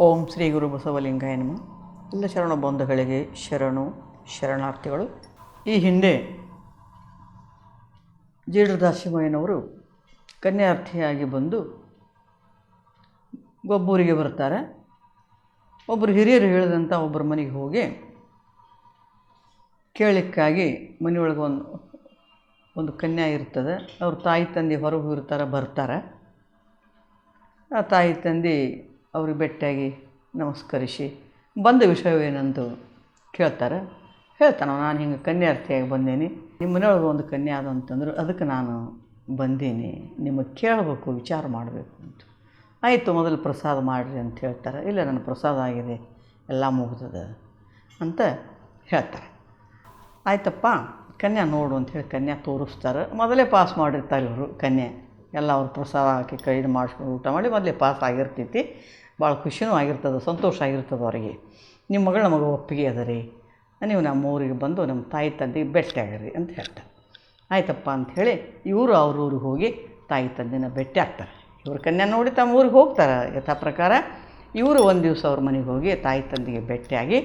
ಓಂ ಶ್ರೀ ಗುರು ಬಸವಲಿಂಗಾಯ ನಮಃ. ಎಲ್ಲ ಶರಣ ಬಂಧುಗಳಿಗೆ ಶರಣು, ಶರಣಾರ್ಥಿಗಳು. ಈ ಹಿಂದೆ ಜೀಡದಾಸಿಮಯ್ಯನವರು ಕನ್ಯಾರ್ಥಿಯಾಗಿ ಬಂದು ಗೊಬ್ಬೂರಿಗೆ ಬರ್ತಾರೆ. ಒಬ್ಬರು ಹಿರಿಯರು ಹೇಳಿದಂಥ ಒಬ್ಬರ ಮನೆಗೆ ಹೋಗಿ ಕೇಳಲಿಕ್ಕಾಗಿ ಮನೆಯೊಳಗೆ ಒಂದು ಒಂದು ಕನ್ಯಾ ಇರ್ತದೆ. ಅವ್ರ ತಾಯಿ ತಂದೆ ಹೊರಗೆ ಹೋಗಿರ್ತಾರೆ, ಬರ್ತಾರೆ. ಆ ತಾಯಿ ತಂದೆ ಅವ್ರಿಗೆ ಭೇಟಿಯಾಗಿ ನಮಸ್ಕರಿಸಿ ಬಂದ ವಿಷಯವೇನೆಂದು ಕೇಳ್ತಾರೆ. ಹೇಳ್ತಾನ ನಾನು ಹಿಂಗೆ ಕನ್ಯಾರ್ಥಿಯಾಗಿ ಬಂದೇನಿ. ನಿಮ್ಮ ಒಂದು ಕನ್ಯಾ ಅದು ಅಂತಂದ್ರೆ ಅದಕ್ಕೆ ನಾನು ಬಂದೀನಿ. ನಿಮಗೆ ಕೇಳಬೇಕು, ವಿಚಾರ ಮಾಡಬೇಕು ಅಂತ. ಆಯಿತು, ಮೊದಲು ಪ್ರಸಾದ ಮಾಡಿರಿ ಅಂತ ಹೇಳ್ತಾರೆ. ಇಲ್ಲ, ನನ್ನ ಪ್ರಸಾದ ಆಗಿದೆ. ಎಲ್ಲ ಮುಗಿದದ ಅಂತ ಹೇಳ್ತಾರೆ. ಆಯ್ತಪ್ಪ, ಕನ್ಯಾ ನೋಡು ಅಂತ ಹೇಳಿ ಕನ್ಯಾ ತೋರಿಸ್ತಾರೆ. ಮೊದಲೇ ಪಾಸ್ ಮಾಡಿರ್ತಾರೆ ಇವರು ಕನ್ಯೆ. ಎಲ್ಲ ಅವ್ರು ಪ್ರಸಾದ ಹಾಕಿ ಕೈ ಮಾಡಿಸ್ಕೊಂಡು ಊಟ ಮಾಡಿ ಮೊದಲೇ ಪಾಸ್ ಆಗಿರ್ತೈತಿ. ಭಾಳ ಖುಷಿನೂ ಆಗಿರ್ತದೆ, ಸಂತೋಷ ಆಗಿರ್ತದೆ ಅವರಿಗೆ. ನಿಮ್ಮ ಮಗಳು ನಮಗೆ ಒಪ್ಪಿಗೆ ಅದ ರೀ. ನೀವು ನಮ್ಮ ಊರಿಗೆ ಬಂದು ನಮ್ಮ ತಾಯಿ ತಂದೆಗೆ ಭೇಟಿ ಆಗಿರಿ ಅಂತ ಹೇಳ್ತಾರೆ. ಆಯ್ತಪ್ಪ ಅಂಥೇಳಿ ಇವರು ಅವ್ರ ಊರಿಗೆ ಹೋಗಿ ತಾಯಿ ತಂದೆನ ಭೇಟಿ ಆಗ್ತಾರೆ. ಇವ್ರ ಕನ್ಯಾ ನೋಡಿ ತಮ್ಮ ಊರಿಗೆ ಹೋಗ್ತಾರೆ. ಯಥಾ ಪ್ರಕಾರ ಇವರು ಒಂದು ದಿವಸ ಅವ್ರ ಮನೆಗೆ ಹೋಗಿ ತಾಯಿ ತಂದೆಗೆ ಭೇಟಿಯಾಗಿ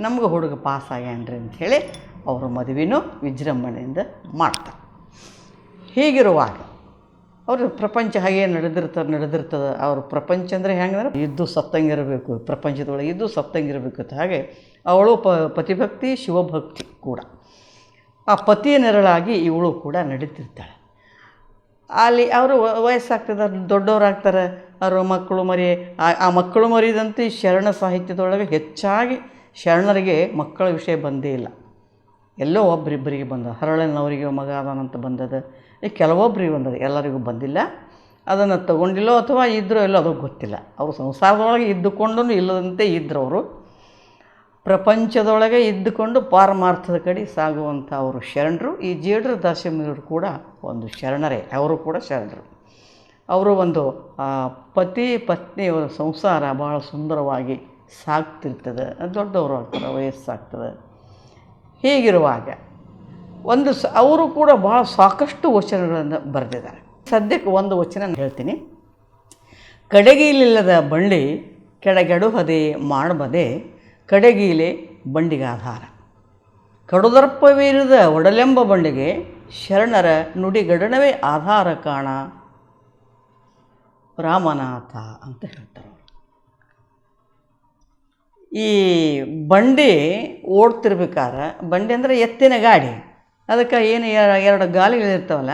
ನಮ್ಗೆ ಹುಡುಗ ಪಾಸ್ ಆಗ್ಯಾನ್ರಿ ಅಂಥೇಳಿ ಅವರು ಮದುವೆನೂ ವಿಜೃಂಭಣೆಯಿಂದ ಮಾಡ್ತಾರೆ. ಹೀಗಿರುವಾಗ ಅವರು ಪ್ರಪಂಚ ಹಾಗೆ ನಡೆದಿರ್ತಾರೆ ನಡೆದಿರ್ತದೆ. ಅವ್ರ ಪ್ರಪಂಚ ಅಂದರೆ ಹೆಂಗಂದ್ರೆ ಇದ್ದು ಸತ್ತಂಗಿರಬೇಕು, ಪ್ರಪಂಚದೊಳಗೆ ಇದ್ದು ಸತ್ತಂಗಿರಬೇಕು ಅಂತ. ಹಾಗೆ ಅವಳು ಪ, ಪತಿಭಕ್ತಿ, ಶಿವಭಕ್ತಿ ಕೂಡ. ಆ ಪತಿಯ ನೆರಳಾಗಿ ಇವಳು ಕೂಡ ನಡೀತಿರ್ತಾಳೆ. ಅಲ್ಲಿ ಅವರು ವಯಸ್ಸಾಗ್ತದೆ ದೊಡ್ಡವರಾಗ್ತಾರೆ. ಅವರ ಮಕ್ಕಳು ಮರಿ, ಆ- ಮಕ್ಕಳು ಮರಿದಂತೆ ಶರಣ ಸಾಹಿತ್ಯದೊಳಗೆ ಹೆಚ್ಚಾಗಿ ಶರಣರಿಗೆ ಮಕ್ಕಳ ವಿಷಯ ಬಂದೇ ಇಲ್ಲ. ಎಲ್ಲೋ ಒಬ್ಬರಿಬ್ಬರಿಗೆ ಬಂದ. ಹರಳನವರಿಗೆ ಮಗ ಅದಾನಂತ ಬಂದದ. ಈ ಕೆಲವೊಬ್ಬರಿಗೆ ಬಂದದ ಎಲ್ಲರಿಗೂ ಬಂದಿಲ್ಲ. ಅದನ್ನು ತಗೊಂಡಿಲ್ಲೋ ಅಥವಾ ಇದ್ರೋ ಇಲ್ಲೋ ಅದು ಗೊತ್ತಿಲ್ಲ. ಅವರು ಸಂಸಾರದೊಳಗೆ ಇದ್ದುಕೊಂಡು ಇಲ್ಲದಂತೆ ಇದ್ದರು ಪ್ರಪಂಚದೊಳಗೆ ಇದ್ದುಕೊಂಡು ಪಾರಮಾರ್ಥದ ಕಡೆ ಸಾಗುವಂಥ ಅವರು ಶರಣರು. ಈ ಜೇಡ್ರ ದಾಸಿಮರು ಕೂಡ ಒಂದು ಶರಣರೇ. ಅವರು ಕೂಡ ಶರಣರು. ಅವರು ಒಂದು ಪತಿ ಪತ್ನಿಯವರ ಸಂಸಾರ ಭಾಳ ಸುಂದರವಾಗಿ ಸಾಗ್ತಿರ್ತದೆ. ದೊಡ್ಡವರು ಆಗ್ತಾರೆ, ವಯಸ್ಸಾಗ್ತದೆ. ಹೀಗಿರುವಾಗ ಒಂದು ಸ, ಅವರು ಕೂಡ ಭಾಳ ಸಾಕಷ್ಟು ವಚನಗಳನ್ನು ಬರೆದಿದ್ದಾರೆ. ಸದ್ಯಕ್ಕೆ ಒಂದು ವಚನ ಹೇಳ್ತೀನಿ. ಕಡೆಗೀಲಿಲ್ಲದ ಬಂಡಿ ಕೆಳಗೆಡುಹದೆ ಮಾಡಬದೆ, ಕಡೆಗೀಲೆ ಬಂಡಿಗೆ ಆಧಾರ ಕಡುದರ್ಪವೀರಿದ ಒಡಲೆಂಬ ಬಂಡಿಗೆ ಶರಣರ ನುಡಿಗಡನವೇ ಆಧಾರ ಕಾಣ ರಾಮನಾಥ ಅಂತ ಹೇಳ್ತಾರೆ ಈ ಬಂಡಿ ಓಡ್ತಿರ್ಬೇಕಾದ್ರೆ, ಬಂಡಿ ಅಂದರೆ ಎತ್ತಿನ ಗಾಡಿ. ಅದಕ್ಕೆ ಏನು ಎರ- ಎರಡು ಗಾಲಿಗಳಿರ್ತಾವಲ್ಲ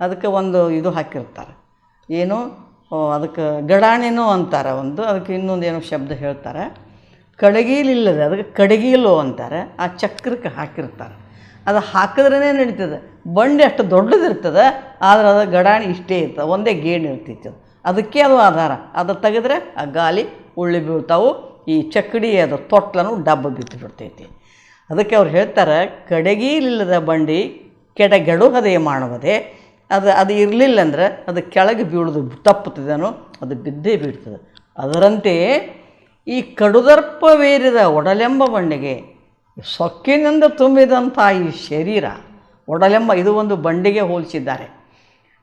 ಅದಕ್ಕೆ ಒಂದು ಇದು ಹಾಕಿರ್ತಾರೆ. ಏನು ಅದಕ್ಕೆ ಗಡಾಣಿನೂ ಅಂತಾರೆ ಒಂದು, ಅದಕ್ಕೆ ಇನ್ನೊಂದು ಏನೋ ಶಬ್ದ ಹೇಳ್ತಾರೆ. ಕಡಗೀಲಿಲ್ಲದೆ, ಅದಕ್ಕೆ ಕಡಗೀಲು ಅಂತಾರೆ, ಆ ಚಕ್ರಕ್ಕೆ ಹಾಕಿರ್ತಾರೆ. ಅದು ಹಾಕಿದ್ರೇ ನಡೀತದೆ. ಬಂಡಿ ಅಷ್ಟು ದೊಡ್ಡದಿರ್ತದೆ, ಆದರೆ ಅದು ಗಡಾಣಿ ಇಷ್ಟೇ ಇರ್ತದೆ, ಒಂದೇ ಗೇಣು ಇರ್ತೈತೆ ಅದು. ಅದಕ್ಕೆ ಅದು ಆಧಾರ. ಅದು ತೆಗೆದ್ರೆ ಆ ಗಾಲಿ ಉಳ್ಳಿ ಬೀಳ್ತಾವು, ಈ ಚಕ್ಕಡಿ ಅದು ತೊಟ್ಲನ್ನು ಡಬ್ಬ ಬಿದ್ದು ಬಿಡ್ತೈತಿ ಅದಕ್ಕೆ ಅವ್ರು ಹೇಳ್ತಾರೆ ಕಡೆಗೀಲಿಲ್ಲದ ಬಂಡಿ ಕೆಡಗೆಡುಹದೆ ಮಾಡುವುದೇ ಅದು ಅದು ಇರಲಿಲ್ಲ ಅಂದ್ರೆ ಅದು ಕೆಳಗೆ ಬೀಳೋದು ತಪ್ಪುತ್ತದೇನೋ ಅದು ಬಿದ್ದೇ ಬೀಳ್ತದೆ. ಅದರಂತೆಯೇ ಈ ಕಡುದರ್ಪವೇರಿದ ಒಡಲೆಂಬ ಬಂಡೆಗೆ ಸೊಕ್ಕಿನಿಂದ ತುಂಬಿದಂಥ ಈ ಶರೀರ, ಒಡಲೆಂಬ ಇದು ಒಂದು ಬಂಡಿಗೆ ಹೋಲಿಸಿದ್ದಾರೆ.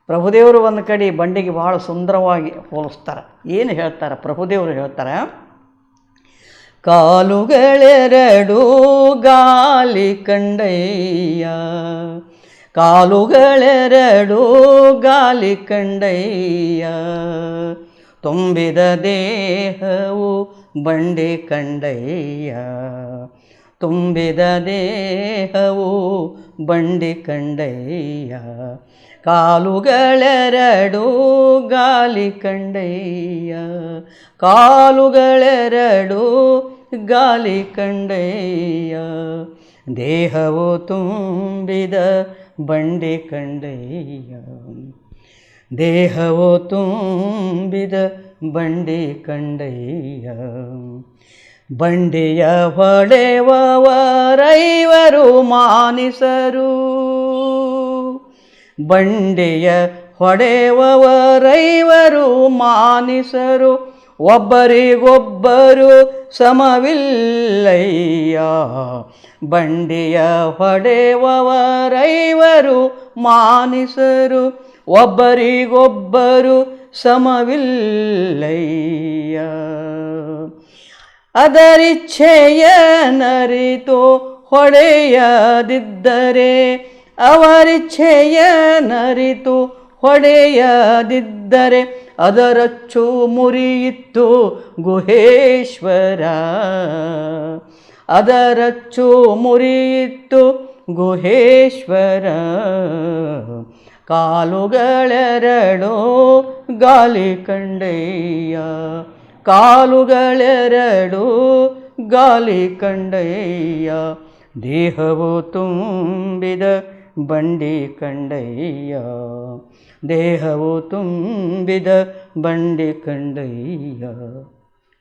ಪ್ರಭುದೇವರು ಒಂದು ಕಡೆ ಬಂಡಿಗೆ ಬಹಳ ಸುಂದರವಾಗಿ ಹೋಲಿಸ್ತಾರೆ. ಏನು ಹೇಳ್ತಾರೆ? ಪ್ರಭುದೇವರು ಹೇಳ್ತಾರೆ ಕಾಲುಗಳೆರಡು ಗಾಲಿ ಕಂಡಯ್ಯ. ಕಾಲುಗಳೆರಡು ಗಾಲಿ ಕಂಡಯ್ಯ. ತುಂಬಿದ ದೇಹವು ಬಂಡೆ ಕಂಡಯ್ಯ. ತುಂಬಿದ ದೇಹವು ಬಂಡಿ ಕಂಡಯ್ಯ. ಕಾಲುಗಳೆರಡು ಗಾಲಿ ಕಂಡಯ್ಯ. ಕಾಲುಗಳೆರಡು ಗಾಲಿ ಕಂಡಯ್ಯ. ದೇಹವು ತುಂಬಿದ ಬಂಡಿ ಕಂಡಯ್ಯ. ದೇಹವು ತುಂಬಿದ ಬಂಡಿ ಕಂಡಯ್ಯ. ಬಂಡೆಯ ಹೊಡೆವರೈವರು ಮಾನಿಸರು. ಬಂಡೆಯ ಹೊಡೆಯುವವರೈವರು ಮಾನಿಸರು ಒಬ್ಬರಿಗೊಬ್ಬರು ಸಮವಿಲ್ಲಯ್ಯ. ಬಂಡೆಯ ಹೊಡೆಯುವವರೈವರು ಮಾನಿಸರು ಒಬ್ಬರಿಗೊಬ್ಬರು ಸಮವಿಲ್ಲಯ್ಯ. ಅದರಿಚ್ಛೆಯ ನರಿತು ಹೊಡೆಯದಿದ್ದರೆ ಅವರಿಚ್ಛೆಯ ನರಿತು ಹೊಡೆಯದಿದ್ದರೆ ಅದರಚ್ಚು ಮುರಿಯಿತ್ತು ಗುಹೇಶ್ವರ. ಅದರಚ್ಚು ಮುರಿಯಿತ್ತು ಗುಹೇಶ್ವರ. ಕಾಲುಗಳೆರಡು ಗಾಲಿ ಕಂಡಯ್ಯ. ಕಾಲುಗಳೆರಡು ಗಾಲಿ ಕಂಡಯ್ಯ. ದೇಹವು ತುಂಬಿದ ಬಂಡಿ ಕಂಡಯ್ಯ. ದೇಹವು ತುಂಬಿದ ಬಂಡಿ ಕಂಡಯ್ಯ.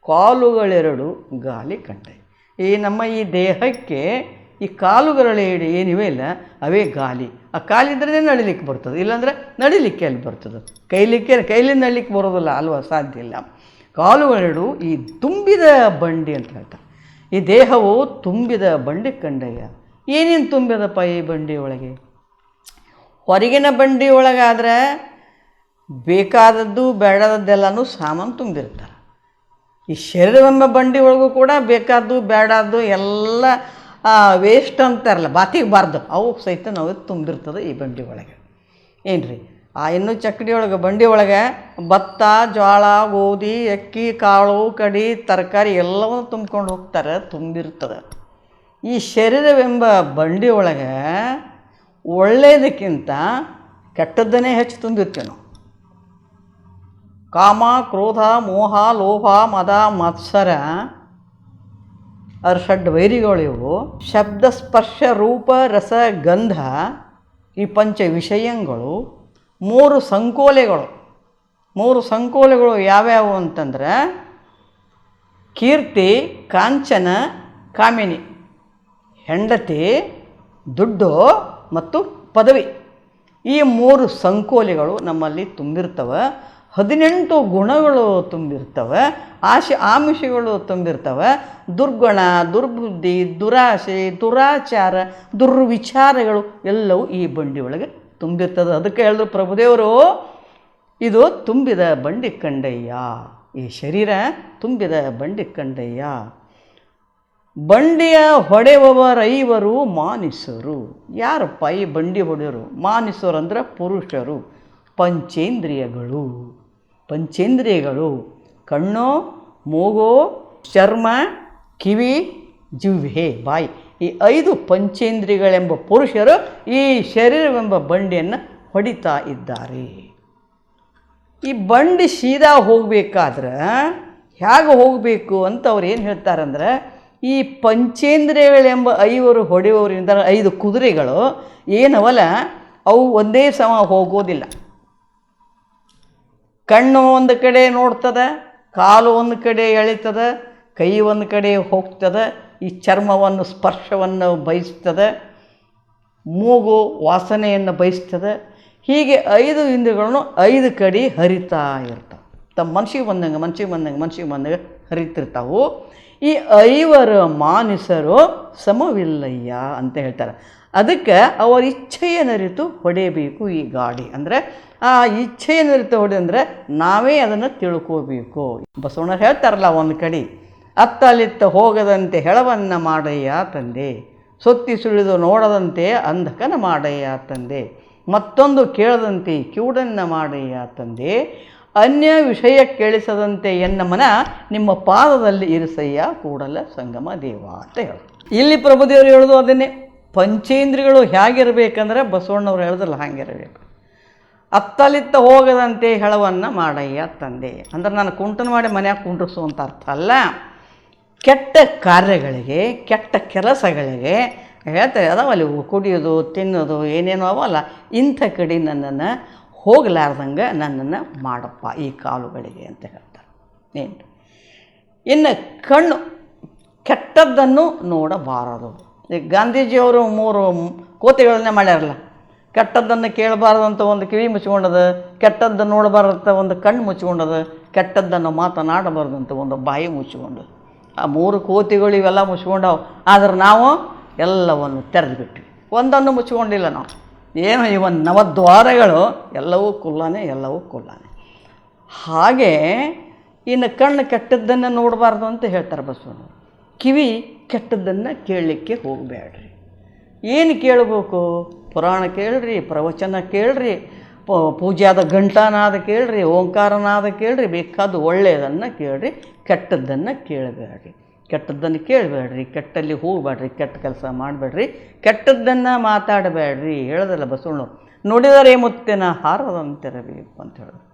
ಕಾಲುಗಳೆರಡು ಗಾಲಿ ಕಂಡಯ್ಯ. ಈ ನಮ್ಮ ಈ ದೇಹಕ್ಕೆ ಈ ಕಾಲುಗಳೆರಡು ಏನಿವೆ ಇಲ್ಲ, ಅವೇ ಗಾಲಿ. ಆ ಕಾಲಿದ್ರೆ ನಡಿಲಿಕ್ಕೆ ಬರ್ತದೆ, ಇಲ್ಲಾಂದರೆ ನಡಿಲಿಕ್ಕೆ ಅಲ್ಲಿ ಬರ್ತದೆ? ಕೈಲಿಕ್ಕೆ ಕೈಲಿ ನಡಿಲಿಕ್ಕೆ ಬರೋದಿಲ್ಲ, ಅಲ್ವಾ? ಸಾಧ್ಯ ಇಲ್ಲ. ಕಾಲುಗಳೆರಡು ಈ ತುಂಬಿದ ಬಂಡಿ ಅಂತ ಹೇಳ್ತಾರೆ. ಈ ದೇಹವು ತುಂಬಿದ ಬಂಡಿ ಕಂಡಯ್ಯ. ಏನೇನು ತುಂಬಿದಪ್ಪ ಈ ಬಂಡಿ ಒಳಗೆ? ಹೊರಗಿನ ಬಂಡಿ ಒಳಗಾದ್ರೆ ಬೇಕಾದದ್ದು ಬೇಡದದ್ದೆಲ್ಲನೂ ಸಾಮಾನು ತುಂಬಿರ್ತಾರೆ. ಈ ಶರೀರವೆಂಬ ಬಂಡಿ ಒಳಗೂ ಕೂಡ ಬೇಕಾದ್ದು ಬೇಡದ್ದು ಎಲ್ಲ ವೇಸ್ಟ್ ಅಂತಾರಲ್ಲ, ಬಾತಿಗೆ ಬಾರ್ದು. ಅವು ಸಹಿತ ನಾವು ತುಂಬಿರ್ತದೆ ಈ ಬಂಡಿ ಒಳಗೆ. ಏನು ರೀ ಆ, ಇನ್ನೂ ಚಕ್ಕಡಿ ಒಳಗೆ, ಬಂಡಿ ಒಳಗೆ ಭತ್ತ ಜೋಳ ಗೋಧಿ, ಅಕ್ಕಿ, ಕಾಳು, ಕಡಿ, ತರಕಾರಿ ಎಲ್ಲವನ್ನೂ ತುಂಬ್ಕೊಂಡು ಹೋಗ್ತಾರೆ, ತುಂಬಿರ್ತದೆ. ಈ ಶರೀರವೆಂಬ ಬಂಡಿ ಒಳಗೆ ಒಳ್ಳೆಯದಕ್ಕಿಂತ ಕೆಟ್ಟದ್ದನ್ನೇ ಹೆಚ್ಚು ತುಂಬಿರ್ತೇವೆ ನಾವು ಕಾಮ, ಕ್ರೋಧ, ಮೋಹ, ಲೋಭ, ಮದ, ಮತ್ಸರ ಅರ್ಷಡ್ ವೈರಿಗಳಿವು ಶಬ್ದ, ಸ್ಪರ್ಶ, ರೂಪ, ರಸ, ಗಂಧ ಈ ಪಂಚ ವಿಷಯಗಳು, ಮೂರು ಸಂಕೋಲೆಗಳು. ಮೂರು ಸಂಕೋಲೆಗಳು ಯಾವ್ಯಾವು ಅಂತಂದ್ರೆ ಕೀರ್ತಿ, ಕಾಂಚನ, ಕಾಮಿನಿ. ಹೆಂಡತಿ, ದುಡ್ಡು ಮತ್ತು ಪದವಿ. ಈ ಮೂರು ಸಂಕೋಲೆಗಳು ನಮ್ಮಲ್ಲಿ ತುಂಬಿರ್ತವೆ. ಹದಿನೆಂಟು ಗುಣಗಳು ತುಂಬಿರ್ತವೆ. ಆಶೆ, ಆಮಿಷಗಳು ತುಂಬಿರ್ತವೆ. ದುರ್ಗುಣ, ದುರ್ಬುದ್ಧಿ, ದುರಾಶೆ, ದುರಾಚಾರ, ದುರ್ವಿಚಾರಗಳು ಎಲ್ಲವೂ ಈ ಬಂಡಿ ಒಳಗೆ ತುಂಬಿರ್ತದೆ. ಅದಕ್ಕೆ ಹೇಳಿದ್ರು ಪ್ರಭುದೇವರು, ಇದು ತುಂಬಿದ ಬಂಡಿ ಕಂಡಯ್ಯ. ಈ ಶರೀರ ತುಂಬಿದ ಬಂಡಿ ಕಂಡಯ್ಯ. ಬಂಡಿಯ ಹೊಡೆಯುವವರೈವರು ಮಾನಿಸರು. ಯಾರಪ್ಪ ಈ ಬಂಡಿ ಹೊಡೆಯರು? ಮಾನಿಸರು ಅಂದರೆ ಪುರುಷರು, ಪಂಚೇಂದ್ರಿಯಗಳು. ಪಂಚೇಂದ್ರಿಯಗಳು ಕಣ್ಣು, ಮೂಗು, ಚರ್ಮ, ಕಿವಿ ಜಿಹ್ವೆ ಬಾಯಿ. ಈ ಐದು ಪಂಚೇಂದ್ರಿಯಗಳೆಂಬ ಪುರುಷರು ಈ ಶರೀರವೆಂಬ ಬಂಡಿಯನ್ನು ಹೊಡಿತಾ ಇದ್ದಾರೆ. ಈ ಬಂಡಿ ಸೀದಾ ಹೋಗಬೇಕಾದ್ರೆ, ಹೇಗೆ ಹೋಗಬೇಕು ಅಂತ ಅವ್ರು ಏನು ಹೇಳ್ತಾರಂದ್ರೆ ಈ ಪಂಚೇಂದ್ರಿಯಗಳೆಂಬ ಐವರು ಹೊಡೆಯುವವರಿಂದ ಐದು ಕುದುರೆಗಳು ಏನವಲ್ಲ, ಅವು ಒಂದೇ ಸಮ ಹೋಗೋದಿಲ್ಲ. ಕಣ್ಣು ಒಂದು ಕಡೆ ನೋಡ್ತದೆ, ಕಾಲು ಒಂದು ಕಡೆ ಎಳಿತದೆ, ಕೈ ಒಂದು ಕಡೆ ಹೋಗ್ತದೆ, ಈ ಚರ್ಮವನ್ನು, ಸ್ಪರ್ಶವನ್ನು ಬಯಸ್ತದೆ, ಮೂಗು ವಾಸನೆಯನ್ನು ಬಯಸ್ತದೆ, ಹೀಗೆ ಐದು ಇಂದ್ರಿಯಗಳನ್ನು ಐದು ಕಡೆ ಹರಿತಾ ಇರ್ತವೆ. ತಮ್ಮ ಮನ್ಸಿಗೆ ಬಂದಂಗೆ ಮನ್ಸಿಗೆ ಬಂದಂಗೆ ಮನ್ಸಿಗೆ ಬಂದಂಗೆ ಹರಿತಿರ್ತಾವು. ಈ ಐವರ ಮಾನಿಸರು ಸಮವಿಲ್ಲಯ್ಯ ಅಂತ ಹೇಳ್ತಾರೆ. ಅದಕ್ಕೆ ಅವರ ಇಚ್ಛೆಯನ್ನರಿತು ಹೊಡೆಯಬೇಕು ಈ ಗಾಡಿ. ಅಂದರೆ ಆ ಇಚ್ಛೆಯನ್ನರಿತು ಹೊಡೆ ಅಂದರೆ ನಾವೇ ಅದನ್ನು ತಿಳ್ಕೋಬೇಕು. ಬಸವಣ್ಣರು ಹೇಳ್ತಾರಲ್ಲ ಒಂದು ಕಡೆ, ಅತ್ತಲಿತ್ತ ಹೋಗದಂತೆ ಹೆಳವನ್ನು ಮಾಡಯ್ಯ ತಂದೆ, ಸೊತ್ತಿ ಸುಳಿದು ನೋಡದಂತೆ ಅಂಧಕನ ಮಾಡಯ್ಯ ತಂದೆ, ಮತ್ತೊಂದು ಕೇಳದಂತೆ ಕಿವುಡನ್ನು ಮಾಡಯ್ಯ ತಂದೆ ಅನ್ಯ ವಿಷಯ ಕೇಳಿಸದಂತೆ ಎನ್ನ ಮನ ನಿಮ್ಮ ಪಾದದಲ್ಲಿ ಇರಿಸಯ್ಯ, ಕೂಡಲ ಸಂಗಮ ದೇವ ಅಂತ ಹೇಳಿ. ಇಲ್ಲಿ ಪ್ರಭುದೇವರು ಹೇಳೋದು ಅದನ್ನೇ. ಪಂಚೇಂದ್ರಿಗಳು ಹೇಗಿರಬೇಕಂದ್ರೆ ಬಸವಣ್ಣವ್ರು ಹೇಳಿದ್ರಲ್ಲ ಹಾಗಿರಬೇಕು. ಅತ್ತಲಿತ್ತ ಹೋಗದಂತೆ ಹೆಳವನ್ನು ಮಾಡಯ್ಯ ತಂದೆ. ಅಂದ್ರೆ ನಾನು ಕುಂಟನ ಮಾಡಿ ಮನ್ಯಾಗ ಕುಂಡ್ರಿಸು ಅಂತ ಅರ್ಥ ಅಲ್ಲ. ಕೆಟ್ಟ ಕಾರ್ಯಗಳಿಗೆ, ಕೆಟ್ಟ ಕೆಲಸಗಳಿಗೆ ಹೇಳ್ತಾರೆ, ಅದಾವಲ್ಲಿ ಕುಡಿಯೋದು, ತಿನ್ನೋದು ಏನೇನೋ ಅವಲ್ಲ ಇಂಥ ಕಡೆ ನನ್ನನ್ನು ಹೋಗಲಾರ್ದಂಗೆ ನನ್ನನ್ನು ಮಾಡಪ್ಪ ಈ ಕಾಲುಗಳಿಗೆ ಅಂತ ಹೇಳ್ತಾರೆ. ಏನು ಇನ್ನು ಕಣ್ಣು ಕೆಟ್ಟದ್ದನ್ನು ನೋಡಬಾರದು. ಈಗ ಗಾಂಧೀಜಿಯವರು ಮೂರು ಕೋತೆಗಳನ್ನೇ ಮಾಡ್ಯಾರಲ್ಲ, ಕೆಟ್ಟದ್ದನ್ನು ಕೇಳಬಾರ್ದು ಅಂತ ಒಂದು ಕಿವಿ ಮುಚ್ಕೊಂಡದ ಕೆಟ್ಟದ್ದನ್ನು ನೋಡಬಾರ್ದಂತ ಒಂದು ಕಣ್ಣು ಮುಚ್ಕೊಂಡದ ಕೆಟ್ಟದ್ದನ್ನು ಮಾತನಾಡಬಾರ್ದು ಅಂತ ಒಂದು ಬಾಯಿ ಮುಚ್ಕೊಂಡು ಆ ಮೂರು ಕೋತಿಗಳು ಇವೆಲ್ಲ ಮುಚ್ಕೊಂಡವು ಆದ್ರೆ ನಾವು ಎಲ್ಲವನ್ನು ತೆರೆದು ಬಿಟ್ವಿ ಒಂದನ್ನು ಮುಚ್ಕೊಂಡಿಲ್ಲ ನಾವು. ಏನು ಇವನ್ ನವದ್ವಾರಗಳು ಎಲ್ಲವೂ ಕುಲ್ಲಾನೆ ಎಲ್ಲವೂ ಕುಲ್ಲಾನೆ ಹಾಗೆ ಇನ್ನು ಕಣ್ಣು ಕೆಟ್ಟದ್ದನ್ನು ನೋಡಬಾರ್ದು ಅಂತ ಹೇಳ್ತಾರೆ ಬಸವನು ಕಿವಿ ಕೆಟ್ಟದ್ದನ್ನು ಕೇಳಲಿಕ್ಕೆ ಹೋಗಬೇಡ್ರಿ. ಏನು ಕೇಳಬೇಕು? ಪುರಾಣ ಕೇಳ್ರಿ, ಪ್ರವಚನ ಕೇಳ್ರಿ ಪೂಜಾದ ಗಂಟಾನಾದ ಕೇಳ್ರಿ, ಓಂಕಾರನಾದ ಕೇಳ್ರಿ, ಬೇಕಾದ ಒಳ್ಳೆಯದನ್ನು ಕೇಳ್ರಿ, ಕೆಟ್ಟದ್ದನ್ನು ಕೇಳಬೇಡ್ರಿ. ಕೆಟ್ಟದ್ದನ್ನು ಕೇಳಬೇಡ್ರಿ, ಕೆಟ್ಟಲ್ಲಿ ಹೋಗಬೇಡ್ರಿ, ಕೆಟ್ಟ ಕೆಲಸ ಮಾಡಬೇಡ್ರಿ, ಕೆಟ್ಟದ್ದನ್ನು ಮಾತಾಡಬೇಡ್ರಿ ಹೇಳೋದಲ್ಲ ಬಸವಣ್ಣು ನುಡಿದರೆ ಮುತ್ತಿನ ಹಾರದಂತಿರಬೇಕು ಅಂತ ಹೇಳಿದ್ರು.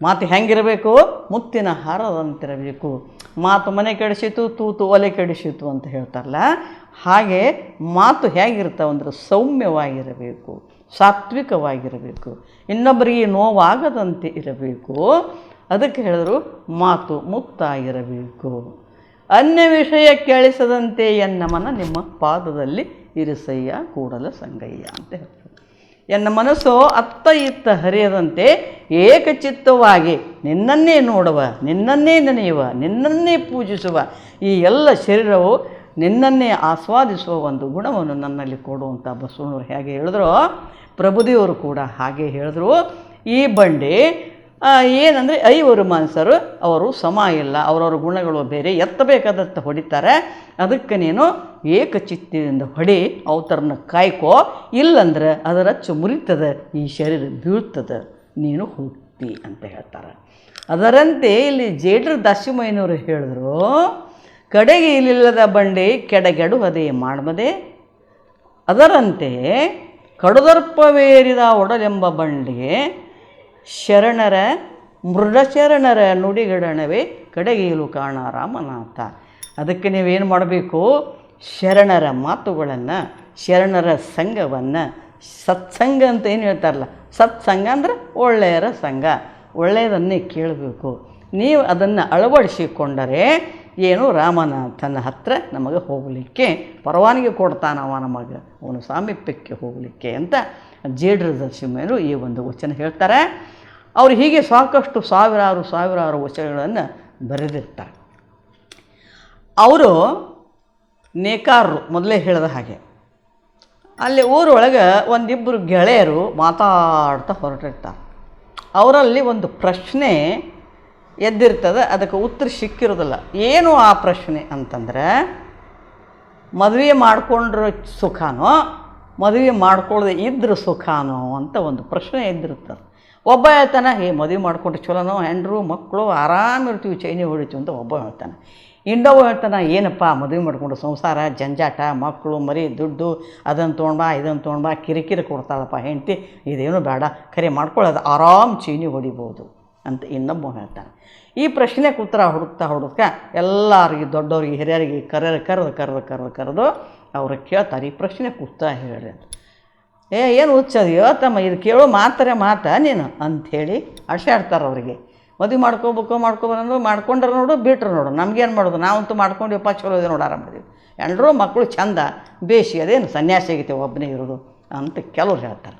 ಮಾತು ಹೆಂಗಿರಬೇಕು? ಮುತ್ತಿನ ಹಾರದಂತಿರಬೇಕು ಮಾತು ಮನೆ ಕೆಡಿಸಿತು, ತೂತು ಒಲೆ ಕೆಡಿಸಿತು ಅಂತ ಹೇಳ್ತಾರಲ್ಲ, ಹಾಗೆ ಮಾತು ಹೇಗಿರ್ತಾವಂದ್ರೆ ಸೌಮ್ಯವಾಗಿರಬೇಕು, ಸಾತ್ವಿಕವಾಗಿರಬೇಕು, ಇನ್ನೊಬ್ಬರಿಗೆ ನೋವಾಗದಂತೆ ಇರಬೇಕು. ಅದಕ್ಕೆ ಹೇಳಿದ್ರು ಮಾತು ಮುತ್ತಾಗಿರಬೇಕು. ಅನ್ಯ ವಿಷಯ ಕೇಳಿಸದಂತೆ ಎನ್ನ ಮನ ನಿಮ್ಮ ಪಾದದಲ್ಲಿ ಇರಿಸಯ್ಯ, ಕೂಡಲ ಸಂಗಯ್ಯ ಅಂತ ಹೇಳ್ತಾರೆ. ಎನ್ನ ಮನಸ್ಸು ಅತ್ತ ಇತ್ತ ಹರಿಯದಂತೆ ಏಕಚಿತ್ತವಾಗಿ ನಿನ್ನನ್ನೇ ನೋಡುವ, ನಿನ್ನನ್ನೇ ನೆನೆಯುವ, ನಿನ್ನನ್ನೇ ಪೂಜಿಸುವ ಈ ಎಲ್ಲ ಶರೀರವು ನಿನ್ನನ್ನೇ ಆಸ್ವಾದಿಸುವ ಒಂದು ಗುಣವನ್ನು ನನ್ನಲ್ಲಿ ಕೊಡುವಂಥ ಬಸವಣ್ಣವ್ರು ಹೇಗೆ ಹೇಳಿದ್ರು, ಪ್ರಭುದೇವರು ಕೂಡ ಹಾಗೆ ಹೇಳಿದ್ರು. ಈ ಬಂಡಿ ಏನಂದರೆ ಐವರು ಮಾನಸರು, ಅವರು ಸಮ ಇಲ್ಲ, ಅವರವ್ರ ಗುಣಗಳು ಬೇರೆ ಎತ್ತಬೇಕಾದತ್ತ ಹೊಡಿತಾರೆ, ಅದಕ್ಕೆ ನೀನು ಏಕಚಿತ್ತಿನಿಂದ ಹೊಡಿ ಅವತರನ್ನ ಕಾಯ್ಕೋ, ಇಲ್ಲಂದ್ರೆ ಅದರ ಚುಮುರಿತದ ಮುರಿತದೆ, ಈ ಶರೀರ ಬೀಳ್ತದೆ, ನೀನು ಹುಟ್ಟಿ, ಅಂತ ಹೇಳ್ತಾರೆ. ಅದರಂತೆ ಇಲ್ಲಿ ಜೇಡ್ರ ದಾಸಿಮಯ್ಯನವರು ಹೇಳಿದ್ರು, ಕಡೆಗೆ ಇಲ್ಲಿಲ್ಲದ ಬಂಡೆ, ಕೆಡಗೆಡು ಅದೇ ಮಾಡಬದೆ ಅದರಂತೆ ಕಡುದರ್ಪವೇರಿದ ಒಡಲೆಂಬ ಬಂಡಿಗೆ ಶರಣರ, ಮೃಡಶರಣರ ನುಡಿಗಡಣವೇ ಕಡೆಗೀಲು ಕಾಣ ರಾಮನಾಥ. ಅದಕ್ಕೆ ನೀವೇನು ಮಾಡಬೇಕು? ಶರಣರ ಮಾತುಗಳನ್ನು, ಶರಣರ ಸಂಘವನ್ನು, ಸತ್ಸಂಗ ಅಂತ ಏನು ಹೇಳ್ತಾರಲ್ಲ, ಸತ್ಸಂಗ ಅಂದ್ರೆ ಒಳ್ಳೆಯರ ಸಂಘ. ಒಳ್ಳೆಯದನ್ನೇ ಕೇಳಬೇಕು. ನೀವು ಅದನ್ನು ಅಳವಡಿಸಿಕೊಂಡರೆ ಏನು ರಾಮನ ತನ್ನ ಹತ್ರ ನಮಗೆ ಹೋಗಲಿಕ್ಕೆ, ಪರವಾನಗಿ ಕೊಡ್ತಾನವ ನಮಗೆ, ಅವನು ಸಾಮೀಪ್ಯಕ್ಕೆ ಹೋಗಲಿಕ್ಕೆ ಅಂತ ಜೇಡ್ರ ದರ್ಶಿಮೇಲು ಈ ಒಂದು ವಚನ ಹೇಳ್ತಾರೆ. ಅವರು ಹೀಗೆ ಸಾಕಷ್ಟು ಸಾವಿರಾರು ಸಾವಿರಾರು ವಚನಗಳನ್ನು ಬರೆದಿರ್ತಾರೆ. ಅವರು ನೇಕಾರರು, ಮೊದಲೇ ಹೇಳಿದ ಹಾಗೆ. ಅಲ್ಲಿ ಊರೊಳಗೆ ಒಂದಿಬ್ಬರು ಗೆಳೆಯರು ಮಾತಾಡ್ತಾ ಹೊರಟಿರ್ತಾರೆ. ಅವರಲ್ಲಿ ಒಂದು ಪ್ರಶ್ನೆ ಎದ್ದಿರ್ತದೆ, ಅದಕ್ಕೆ ಉತ್ತರ ಸಿಕ್ಕಿರೋದಿಲ್ಲ. ಏನು ಆ ಪ್ರಶ್ನೆ ಅಂತಂದ್ರೆ, ಮದುವೆ ಮಾಡಿಕೊಂಡ್ರೆ ಸುಖನೋ, ಮದುವೆ ಮಾಡ್ಕೊಳ್ಳದೆ ಇದ್ರೆ ಸುಖನೋ ಅಂತ ಒಂದು ಪ್ರಶ್ನೆ ಎದ್ದಿರ್ತದೆ ಒಬ್ಬ ಹೇಳ್ತಾನೆ ಏ ಮದುವೆ ಮಾಡ್ಕೊಂಡ್ರೆ ಚಲೋನೋ, ಹೆಂಡ್ರು, ಮಕ್ಕಳು ಆರಾಮಿರ್ತೀವಿ ಚೈನಿ ಹೊಡಿತೀವಿ ಅಂತ ಒಬ್ಬ ಹೇಳ್ತಾನೆ. ಇನ್ನೊಬ್ಬ ಹೇಳ್ತಾನೆ, ಏನಪ್ಪ, ಮದುವೆ ಮಾಡಿಕೊಂಡು ಸಂಸಾರ, ಜಂಜಾಟ, ಮಕ್ಕಳು, ಮರಿ, ದುಡ್ಡು, ಅದನ್ನು ತೊಗೊಂಡ್ಬಾ, ಇದನ್ನು ತೊಗೊಂಡ್ಬಾ, ಕಿರಿಕಿರಿ ಕೊಡ್ತಾಳಪ್ಪ, ಹೆಂಡ್ತಿ, ಇದೇನು ಬೇಡ, ಖರೆ ಮಾಡ್ಕೊಳ್ಳೋದು ಆರಾಮ್ ಚೀನಿ ಹೊಡಿಬೋದು. ಅಂತ ಇನ್ನೊಬ್ಬ ಹೇಳ್ತಾನೆ. ಈ ಪ್ರಶ್ನೆಗೆ ಉತ್ತರ ಹುಡುಕ್ತಾ ಹುಡುಕ್ತಾ ಎಲ್ಲರಿಗೆ ದೊಡ್ಡವ್ರಿಗೆ, ಹಿರಿಯರಿಗೆ ಕರೆದು ಕರೆದು ಕರೆದು ಕರೆದು ಕರೆದು ಅವ್ರು ಕೇಳ್ತಾರೆ, ಈ ಪ್ರಶ್ನೆ ಉತ್ತರ ಹೇಳಿ ಅಂತ. ಏ, ಏನು ಹುಚ್ಚದೆಯೋ ತಮ್ಮ, ಇದು ಕೇಳೋ ಮಾತಾರೆ ಮಾತ ನೀನು ಅಂಥೇಳಿ ಅಡ್ಸಾಡ್ತಾರೆ ಅವರಿಗೆ. ಮದುವೆ ಮಾಡ್ಕೋಬೇಕು ಮಾಡ್ಕೋಬಾರಂದ್ರು ಮಾಡ್ಕೊಂಡ್ರೆ ನೋಡು, ಬಿಟ್ರು ನೋಡು. ನಮ್ಗೇನು ಮಾಡೋದು? ನಾವಂತೂ ಮಾಡ್ಕೊಂಡಿವಪ್ಪ ಚಲೋ ಇದೆ ನೋಡು ಆರಾಮದೀವಿ ಎಲ್ಲರೂ ಮಕ್ಕಳು ಚಂದ ಬೇಸಿ ಅದೇನು ಸನ್ಯಾಸಿ ಆಗೈತೆ ಒಬ್ಬನೇ ಇರೋದು ಅಂತ ಕೆಲವ್ರು ಹೇಳ್ತಾರೆ.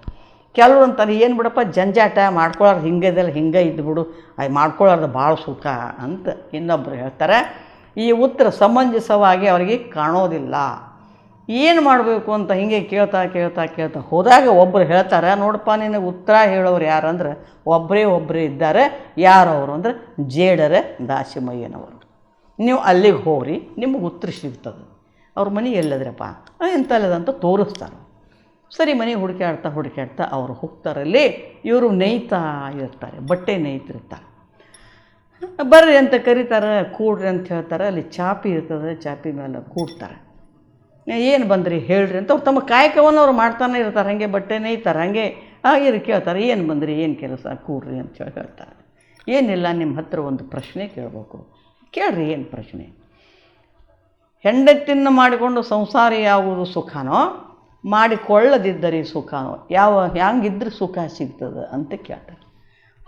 ಕೆಲವ್ರು ಅಂತಾರೆ ಏನು ಬಿಡಪ್ಪ, ಜಂಜಾಟ ಮಾಡ್ಕೊಳ್ಳೋದು ಹಿಂಗದಲ್ಲ ಹಿಂಗೆ ಇದ್ದು ಬಿಡು ಅದು ಮಾಡ್ಕೊಳ್ಳೋದು ಭಾಳ ಸುಖ ಅಂತ ಇನ್ನೊಬ್ಬರು ಹೇಳ್ತಾರೆ. ಈ ಉತ್ತರ ಸಮಂಜಸವಾಗಿ ಅವರಿಗೆ ಕಾಣೋದಿಲ್ಲ. ಏನು ಮಾಡಬೇಕು ಅಂತ ಹಿಂಗೆ ಕೇಳ್ತಾ ಕೇಳ್ತಾ ಕೇಳ್ತಾ ಹೋದಾಗ ಒಬ್ಬರು ಹೇಳ್ತಾರೆ, ನೋಡಪ್ಪ ನಿನಗೆ ಉತ್ತರ ಹೇಳೋರು ಯಾರಂದ್ರೆ ಒಬ್ಬರೇ ಒಬ್ಬರೇ ಇದ್ದಾರೆ. ಯಾರವರು ಅಂದ್ರೆ, ಜೇಡರ ದಾಸಿಮಯ್ಯನವರು. ನೀವು ಅಲ್ಲಿಗೆ ಹೋಗ್ರಿ, ನಿಮಗೆ ಉತ್ತರ ಸಿಗ್ತದೆ. ಅವ್ರ ಮನೆ ಎಲ್ಲದ್ರಪ್ಪ ಇಂಥಲ್ಲದಂತ ತೋರಿಸ್ತಾರೆ. ಸರಿ ಮನೆ ಹುಡುಕಾಡ್ತಾ ಹುಡುಕಾಡ್ತಾ ಅವರು ಹೋಗ್ತಾರಲ್ಲಿ, ಇವರು ನೇಯ್ತಾ ಇರ್ತಾರೆ, ಬಟ್ಟೆ ನೇಯ್ತಿರ್ತಾರೆ. ಬರ್ರಿ ಅಂತ ಕರೀತಾರೆ, ಕೂಡ್ರಿ ಅಂತ ಹೇಳ್ತಾರೆ, ಅಲ್ಲಿ ಚಾಪಿ ಇರ್ತದೆ, ಚಾಪಿ ಮೇಲೆ ಕೂಡ್ತಾರೆ. ಏನು ಬಂದ್ರಿ ಹೇಳ್ರಿ ಅಂತ ಅವ್ರು ತಮ್ಮ ಕಾಯಕವನ್ನು ಅವ್ರು ಮಾಡ್ತಾನೆ ಇರ್ತಾರೆ, ಹಾಗೆ ಬಟ್ಟೆ ನೇಯ್ತಾರೆ, ಹಾಗೆ ಆಗಿರ್ ಕೇಳ್ತಾರೆ, ಏನು ಬಂದ್ರಿ, ಏನು ಕೆಲಸ, ಕೂಡ್ರಿ ಅಂತ ಹೇಳಿ ಹೇಳ್ತಾರೆ. ಏನಿಲ್ಲ, ನಿಮ್ಮ ಹತ್ರ ಒಂದು ಪ್ರಶ್ನೆ ಕೇಳಬೇಕು. ಕೇಳ್ರಿ ಏನು ಪ್ರಶ್ನೆ. ಹೆಂಡತಿನ ಮಾಡಿಕೊಂಡು ಸಂಸಾರಿಯಾಗುವುದು ಸುಖನೋ? ಮಾಡಿಕೊಳ್ಳದಿದ್ದರೆ ಸುಖನೋ ಯಾವ ಹ್ಯಾಂಗಿದ್ರೆ ಸುಖ ಸಿಗ್ತದೆ ಅಂತ ಕೇಳ್ತಾರೆ.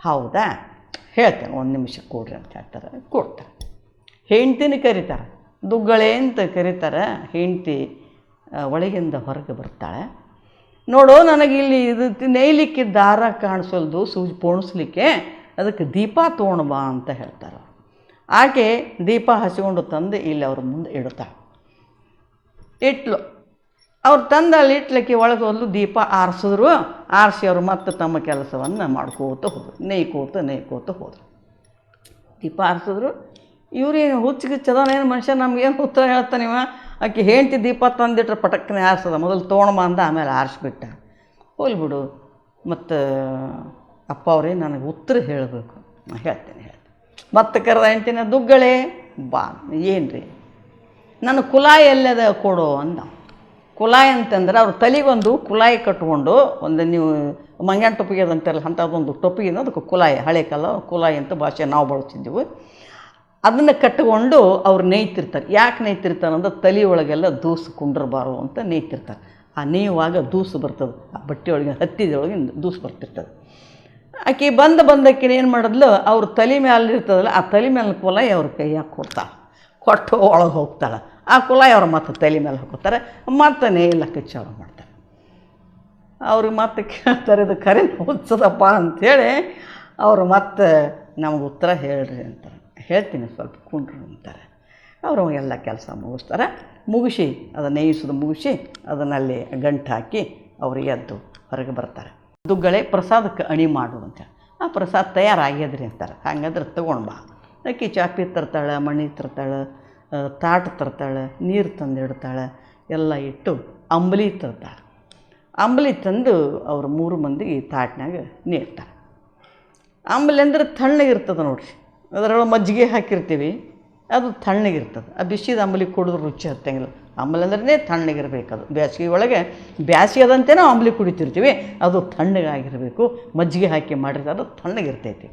ಹೌದಾ? ಹೇಳ್ತೇನೆ, ಒಂದು ನಿಮಿಷ ಕೊಡ್ರಿ ಅಂತ ಹೇಳ್ತಾರೆ. ಕೊಡ್ತಾರೆ. ಹೆಂಡ್ತಿನ ಕರೀತಾರೆ. ದುಗ್ಗಳೆ ಅಂತ ಕರೀತಾರೆ. ಹೆಂಡ್ತಿ ಒಳಗಿಂದ ಹೊರಗೆ ಬರ್ತಾಳೆ. ನೋಡು, ನನಗೆ ಇಲ್ಲಿ ಇದು ನೇಯ್ಲಿಕ್ಕೆ ದಾರ ಕಾಣಿಸಲ್ದು, ಸೂಜಿ ಪೋಣಿಸ್ಲಿಕ್ಕೆ, ಅದಕ್ಕೆ ದೀಪ ತೊಗೊಂಡು ಬಾ ಅಂತ ಹೇಳ್ತಾರೆ. ಆಕೆ ದೀಪ ಹಸಿಕೊಂಡು ತಂದು ಇಲ್ಲಿ ಅವ್ರ ಮುಂದೆ ಇಡ್ತಾಳೆ. ಇಟ್ಲು. ಅವ್ರು ತಂದು ಅಲ್ಲಿ ಇಟ್ಲಿಕ್ಕೆ ಒಳಗೆ ಹೋದ್ಲು ದೀಪ ಆರಿಸಿದ್ರು, ಆರಿಸಿ ಅವರು ಮತ್ತೆ ತಮ್ಮ ಕೆಲಸವನ್ನು ಮಾಡ್ಕೋತ ಹೋದ್ರು. ನೇಯ್ಕೋತ ನೇಯ್ಕೋತ ಹೋದರು. ದೀಪ ಆರಿಸಿದ್ರು. ಇವ್ರೇನು ಚದನ ಏನು ಮನುಷ್ಯ ನಮಗೇನು ಉತ್ತರ ಹೇಳ್ತಾನೆ ಇವ? ಆಕೆ ಹೆಂಡ್ತಿ ದೀಪ ತಂದಿಟ್ರೆ ಪಟಕ್ಕನೆ ಆರಿಸದ. ಮೊದಲು ತೋಣಮ ಅಂದ, ಆಮೇಲೆ ಆರಿಸ್ಬಿಟ್ಟ. ಹೋಗ್ಲಿ ಬಿಡು. ಮತ್ತು ಅಪ್ಪ ಅವರೇ ನನಗೆ ಉತ್ತರ ಹೇಳಬೇಕು. ನಾನು ಹೇಳ್ತೇನೆ ಹೇಳ್ತೇನೆ. ಮತ್ತೆ ಕರೆದ ಹೆಂಡ್ತಿನ, ದುಗ್ಗಳೇ, ಬಾ ಏನು ರೀ ನನ್ನ ಕುಲಾಯಿ ಎಲ್ಲದ ಕೊಡು ಅಂದ. ಕುಲಾಯಿ ಅಂತಂದ್ರೆ ಅವ್ರ ತಲೆಗೊಂದು ಕುಲಾಯಿ ಕಟ್ಕೊಂಡು ಒಂದು ನೀವು ಮಂಗ್ಯಾನ ಟೊಪ್ಪಿಗೆ ಅದಂತಾರಲ್ಲ ಅಂಥದ್ದೊಂದು ಟೊಪ್ಪಿಗೆ ಅದಕ್ಕೆ ಕುಲಾಯಿ, ಹಳೆ ಕಾಲ ಕುಲಾಯಿ ಅಂತ ಭಾಷೆ ನಾವು ಬಳಸ್ತಿದ್ದೆವು. ಅದನ್ನು ಕಟ್ಟಿಕೊಂಡು ಅವ್ರು ನೇಯ್ತಿರ್ತಾರೆ. ಯಾಕೆ ನೇಯ್ತಿರ್ತಾರೆ ಅಂದ್ರೆ ತಲೆ ಒಳಗೆಲ್ಲ ದೂಸು ಕುಂಡ್ರಬಾರು ಅಂತ ನೇಯ್ತಿರ್ತಾರೆ. ಆ ನೇಯುವಾಗ ದೂಸು ಬರ್ತದೆ. ಆ ಬಟ್ಟೆ ಒಳಗೆ ಹತ್ತಿದೊಳಗೆ ದೂಸು ಬರ್ತಿರ್ತದೆ. ಆಕೆ ಬಂದು ಬಂದಕ್ಕೆ ಏನು ಮಾಡಿದ್ಲು? ಅವ್ರ ತಲೆ ಮೇಲೆ ಇರ್ತದಲ್ಲ ಆ ತಲೆ ಮೇಲೆ ಕುಲಾಯಿ ಅವ್ರ ಕೈಯಾಗ ಕೊಡ್ತಾಳೆ. ಕೊಟ್ಟು ಒಳಗೆ ಹೋಗ್ತಾಳೆ. ಆ ಕುಲಾಯಿ ಅವ್ರು ಮತ್ತೆ ತಲೆ ಮೇಲೆ ಹಾಕೋತಾರೆ, ಮತ್ತೆ ನೇಯ್ಲಕ್ಕೆ ಚಾಲು ಮಾಡ್ತಾರೆ. ಅವ್ರಿಗೆ ಮತ್ತೆ ಕೇಳ್ತಾರೆ, ಇದು ಕರೆ ಹುಚ್ಚದಪ್ಪ ಅಂಥೇಳಿ ಅವರು ಮತ್ತೆ ನಮ್ಗೆ ಉತ್ತರ ಹೇಳ್ರಿ ಅಂತಾರೆ. ಹೇಳ್ತೀನಿ ಸ್ವಲ್ಪ ಕುಂಡ್ರು ಅಂತಾರೆ. ಅವರು ಎಲ್ಲ ಕೆಲಸ ಮುಗಿಸ್ತಾರೆ. ಮುಗಿಸಿ ಅದನ್ನು ನೇಯಿಸೋದು ಮುಗಿಸಿ ಅದನ್ನಲ್ಲಿ ಗಂಟು ಹಾಕಿ ಅವ್ರಿಗೆ ಎದ್ದು ಹೊರಗೆ ಬರ್ತಾರೆ. ದುಗ್ಗಳೆ ಪ್ರಸಾದಕ್ಕೆ ಅಣಿ ಮಾಡು ಅಂತೇಳಿ ಆ ಪ್ರಸಾದ ತಯಾರಾಗ್ಯದ್ರಿ ಅಂತಾರೆ. ಹಾಗಾದ್ರೆ ತಗೊಂಡು ಬಾ. ಅಕ್ಕಿ ಚಾಪಿ ತರ್ತಾಳೆ, ಮಣ್ಣಿ ತರ್ತಾಳೆ ತಾಟ್ ತರ್ತಾಳೆ, ನೀರು ತಂದಿಡ್ತಾಳೆ, ಎಲ್ಲ ಇಟ್ಟು ಅಂಬಲಿ ತರ್ತಾಳೆ ಅಂಬಲಿ ತಂದು ಅವ್ರು ಮೂರು ಮಂದಿಗೆ ತಾಟ್ನಾಗ ನೀಡ್ತಾರೆ ಅಂಬಲಿ ಅಂದ್ರೆ ತಣ್ಣಗಿರ್ತದೆ ನೋಡಿರಿ, ಅದರೊಳಗೆ ಮಜ್ಜಿಗೆ ಹಾಕಿರ್ತೀವಿ, ಅದು ತಣ್ಣಗಿರ್ತದೆ ಆ ಬಿಸಿದ ಅಂಬಲಿ ಕುಡಿದ್ರೆ ರುಚಿ ಹತ್ತಂಗಿಲ್ಲ. ಅಂಬಲಿ ಅಂದ್ರೆ ತಣ್ಣಗಿರಬೇಕು ಅದು. ಬೇಸಿಗೆ ಒಳಗೆ ಬ್ಯಾಸಿಗೆ ಅದಂತೆ ನಾವು ಅಂಬಲಿ ಕುಡಿತಿರ್ತೀವಿ, ಅದು ತಣ್ಣಗಾಗಿರಬೇಕು ಮಜ್ಜಿಗೆ ಹಾಕಿ ಮಾಡಿರ್ತಾರೆ ಅದು ತಣ್ಣಗಿರ್ತೈತಿ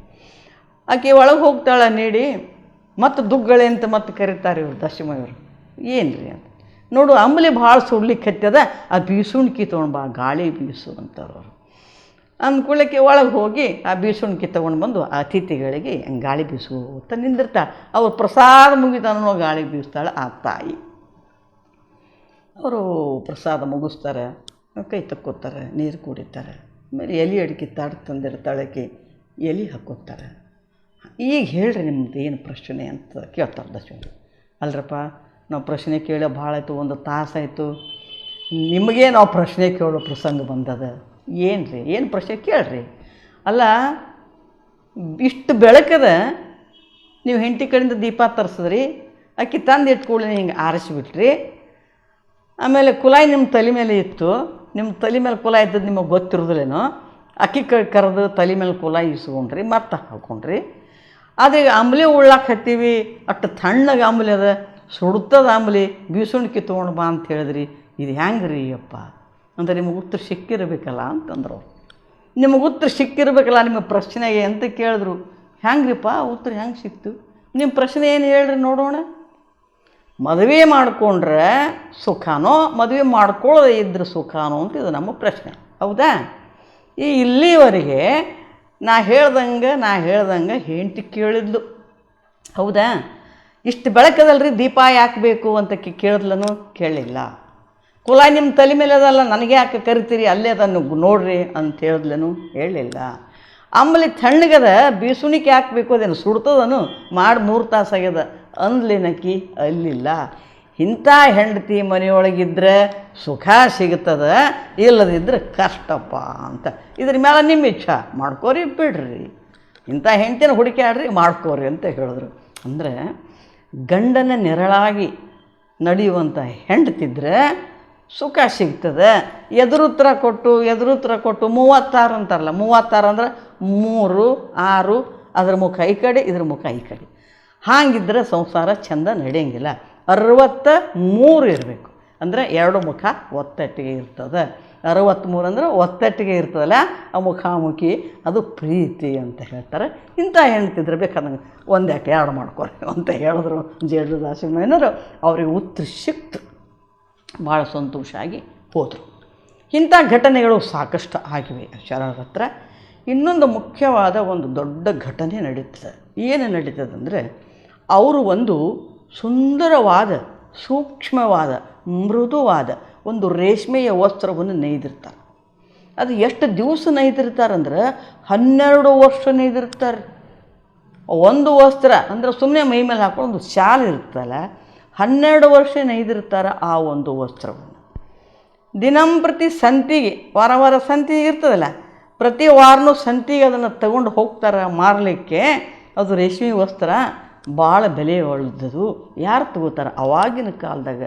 ಆಕೆ ಒಳಗೆ ಹೋಗ್ತಾಳೆ ನೀಡಿ ಮತ್ತು ದುಗ್ಗಳೆ ಅಂತ ಮತ್ತೆ ಕರೀತಾರೆ ಇವರು ದಶಮಯವರು ಏನು ರೀ ಅಂತ. ನೋಡು, ಅಂಬಲಿ ಭಾಳ ಸುಡ್ಲಿಕ್ಕೆ ಹತ್ತದ ಆ ಬೀಸುಣ್ಕಿ ತೊಗೊಂಡು ಬಾ, ಗಾಳಿ ಬೀಸು ಅಂತಾರೆ ಅವರು. ಅಂದ್ಕೊಳ್ಳಕ್ಕೆ ಒಳಗೆ ಹೋಗಿ ಆ ಬೀಸುಣ್ಕಿ ತೊಗೊಂಡು ಬಂದು ಅತಿಥಿಗಳಿಗೆ ಗಾಳಿ ಬೀಸು ಅಂತ ನಿಂದಿರ್ತಾಳೆ ಅವ್ರು ಪ್ರಸಾದ ಮುಗಿತಾನೋ ಗಾಳಿ ಬೀಸ್ತಾಳೆ ಆ ತಾಯಿ. ಅವರು ಪ್ರಸಾದ ಮುಗಿಸ್ತಾರೆ, ಕೈ ತಕ್ಕೋತಾರೆ ನೀರು ಕುಡಿತಾರೆ. ಆಮೇಲೆ ಎಲೆ ಅಡಿಕೆ ತಾಡು ತಂದಿರ್ತಾಳೆ ಆಕಿ, ಎಲೆ ಹಾಕೋತಾರೆ ಈಗ ಹೇಳ್ರಿ ನಿಮ್ದು ಏನು ಪ್ರಶ್ನೆ ಅಂತ ಕೇಳ್ತಾರೆ ದಶಮಿ. ಅಲ್ರಪ್ಪ, ನಾವು ಪ್ರಶ್ನೆ ಕೇಳಿ ಭಾಳ ಆಯಿತು, ಒಂದು ತಾಸಾಯಿತು ನಿಮಗೆ ನಾವು ಪ್ರಶ್ನೆ ಕೇಳೋ ಪ್ರಸಂಗ ಬಂದದ. ಏನು ರೀ ಏನು ಪ್ರಶ್ನೆ ಕೇಳ್ರಿ? ಅಲ್ಲ, ಇಷ್ಟು ಬೆಳಕದ ನೀವು ಹೆಂಡತಿ ಕಡೆಯಿಂದ ದೀಪ ತರಿಸಿದ್ರಿ, ಅಕ್ಕಿ ತಂದು ಇಟ್ಕೊಳ್ಳಿ ಹಿಂಗೆ ಆರಿಸಿಬಿಟ್ರಿ. ಆಮೇಲೆ ಕುಲಾಯಿ ನಿಮ್ಮ ತಲೆ ಮೇಲೆ ಇತ್ತು. ನಿಮ್ಮ ತಲೆ ಮೇಲೆ ಕುಲಾಯಿ ಇದ್ದದ್ದು ನಿಮಗೆ ಗೊತ್ತಿರೋದಿಲ್ಲೇನೋ? ಅಕ್ಕಿ ಕರೆದು ತಲೆ ಮೇಲೆ ಕುಲಾಯಿ ಇಸ್ಕೊಂಡ್ರಿ, ಮತ್ತೆ ಹಾಕೊಂಡ್ರಿ. ಆದರೆ ಈಗ ಅಂಬಲಿ ಉಳ್ಳಾಕ ಹತ್ತೀವಿ, ಅಷ್ಟು ತಣ್ಣಗೆ ಅಂಬಲಿ ಅದ ಸುಡುತ್ತದ ಅಂಬಲಿ, ಬೀಸುಣ್ಕಿ ತೊಗೊಂಡು ಬಾ ಅಂತ ಹೇಳಿದ್ರಿ. ಇದು ಹೆಂಗೆ ರೀ ಅಪ್ಪ? ಅಂದರೆ ನಿಮಗೆ ಉತ್ತರ ಸಿಕ್ಕಿರಬೇಕಲ್ಲ ಅಂತಂದ್ರು. ನಿಮಗೆ ಉತ್ತರ ಸಿಕ್ಕಿರಬೇಕಲ್ಲ, ನಿಮ್ಮ ಪ್ರಶ್ನೆಗೆ ಅಂತ ಕೇಳಿದ್ರು. ಹೆಂಗ್ರಿಪ್ಪ, ಉತ್ತರ ಹೆಂಗೆ ಸಿಕ್ತು? ನಿಮ್ಮ ಪ್ರಶ್ನೆ ಏನು ಹೇಳ್ರಿ ನೋಡೋಣ. ಮದುವೆ ಮಾಡಿಕೊಂಡ್ರೆ ಸುಖನೋ, ಮದುವೆ ಮಾಡ್ಕೊಳ್ಳೋದೇ ಇದ್ರೆ ಸುಖನೋ ಅಂತ ಇದು ನಮ್ಮ ಪ್ರಶ್ನೆ. ಹೌದಾ? ಈ ಇಲ್ಲಿವರೆಗೆ ನಾ ಹೇಳ್ದಂಗೆ ನಾ ಹೇಳ್ದಂಗೆ ಹೆಂಡತಿ ಕೇಳಿದ್ಲು. ಹೌದಾ? ಇಷ್ಟು ಬೆಳಕದಲ್ರಿ ದೀಪ ಯಾಕೆ ಬೇಕು ಅಂತ ಕೇಳಿದ್ಲನು ಕೇಳಲಿಲ್ಲ ಕುಲ ನಿಮ್ಮ ತಲೆ ಮೇಲೆ ಅದಲ್ಲ, ನನಗೆ ಯಾಕೆ ಕರಿತೀರಿ? ಅಲ್ಲೇ ಅದನ್ನು ನೋಡ್ರಿ ಅಂತ ಹೇಳಿದ್ಲನು ಹೇಳಲಿಲ್ಲ ಆಮೇಲೆ ತಣ್ಣಗದ ಬೀಸುಣಿಕೆ ಹಾಕಬೇಕು ಅದೇನು ಸುಡ್ತದನು? ಮಾಡಿ ಮೂರು ತಾಸಾಗ್ಯದ ಅಂದ್ಲೇನಕ್ಕಿ ಅಲ್ಲಿಲ್ಲ. ಇಂಥ ಹೆಂಡತಿ ಮನೆಯೊಳಗಿದ್ರೆ ಸುಖ ಸಿಗ್ತದ ಇಲ್ಲದಿದ್ದರೆ ಕಷ್ಟಪ್ಪ ಅಂತ. ಇದ್ರ ಮೇಲೆ ನಿಮ್ಮ ಇಚ್ಛಾ. ಮಾಡ್ಕೋರಿ, ಬಿಡ್ರಿ. ಇಂಥ ಹೆಂಡ್ತಿನ ಆಡ್ರಿ, ಮಾಡ್ಕೋರಿ ಅಂತ ಹೇಳಿದ್ರು. ಅಂದರೆ ಗಂಡನ ನೆರಳಾಗಿ ನಡೆಯುವಂಥ ಹೆಂಡ್ತಿದ್ರೆ ಸುಖ ಸಿಗ್ತದೆ. ಎದುರುತ್ತರ ಕೊಟ್ಟು ಎದುರುತ್ತರ ಕೊಟ್ಟು, ಮೂವತ್ತಾರು ಅಂತಾರಲ್ಲ, ಮೂವತ್ತಾರು ಅಂದ್ರೆ ಮೂರು, ಆರು, ಅದ್ರ ಮುಖ ಈ ಕಡೆ, ಇದ್ರ ಮುಖ ಈ ಕಡೆ. ಹಾಗಿದ್ರೆ ಸಂಸಾರ ಚಂದ ನಡೆಯಂಗಿಲ್ಲ. ಅರವತ್ತ ಮೂರು ಇರಬೇಕು. ಅಂದರೆ ಎರಡು ಮುಖ ಒತ್ತಟ್ಟಿಗೆ ಇರ್ತದೆ. ಅರವತ್ತ್ಮೂರು ಅಂದರೆ ಒತ್ತಟ್ಟಿಗೆ ಇರ್ತದಲ್ಲ, ಆ ಮುಖಾಮುಖಿ. ಅದು ಪ್ರೀತಿ ಅಂತ ಹೇಳ್ತಾರೆ. ಇಂಥ ಹೆಣ್ತಿದ್ರೆ ಬೇಕಾದಂಗೆ ಒಂದ್ಯಾಕೆ ಎರಡು ಮಾಡ್ಕೊರಿ ಅಂತ ಹೇಳಿದ್ರು ಜೇಡು ಮೈನರು ಅವರಿಗೆ ಉತ್ತರ ಸಿಕ್ತು. ಭಾಳ ಸಂತೋಷ ಆಗಿ ಹೋದರು. ಇಂಥ ಘಟನೆಗಳು ಸಾಕಷ್ಟು ಆಗಿವೆ ಶರಣರ ಹತ್ರ. ಇನ್ನೊಂದು ಮುಖ್ಯವಾದ ಒಂದು ದೊಡ್ಡ ಘಟನೆ ನಡೀತದೆ. ಏನು ನಡೀತದೆ ಅಂದರೆ, ಅವರು ಒಂದು ಸುಂದರವಾದ, ಸೂಕ್ಷ್ಮವಾದ, ಮೃದುವಾದ ಒಂದು ರೇಷ್ಮೆಯ ವಸ್ತ್ರವನ್ನು ನೇಯ್ದಿರ್ತಾರೆ. ಅದು ಎಷ್ಟು ದಿವಸ ನೇಯ್ದಿರ್ತಾರಂದ್ರೆ ಹನ್ನೆರಡು ವರ್ಷ ನೇಯ್ದಿರ್ತಾರೆ. ಒಂದು ವಸ್ತ್ರ, ಅಂದರೆ ಸುಮ್ಮನೆ ಮೈ ಮೇಲೆ ಹಾಕೊಂಡು ಒಂದು ಶಾಲ್ ಇರ್ತಲ್ಲ ಹನ್ನೆರಡು ವರ್ಷ ನೇಯ್ದಿರ್ತಾರೆ ಆ ಒಂದು ವಸ್ತ್ರವನ್ನು. ದಿನಂಪ್ರತಿ ಸಂತಿಗೆ, ವಾರ ವಾರ ಸಂತಿ ಇರ್ತದಲ್ಲ, ಪ್ರತಿ ವಾರನೂ ಸಂತಿಗೆ ಅದನ್ನು ತಗೊಂಡು ಹೋಗ್ತಾರೆ ಮಾರಲಿಕ್ಕೆ, ಅದು ರೇಷ್ಮೆ ವಸ್ತ್ರ ಭಾಳ ಬೆಲೆ ಉಳ್ದದು ಯಾರು ತಗೋತಾರೆ? ಅವಾಗಿನ ಕಾಲದಾಗ.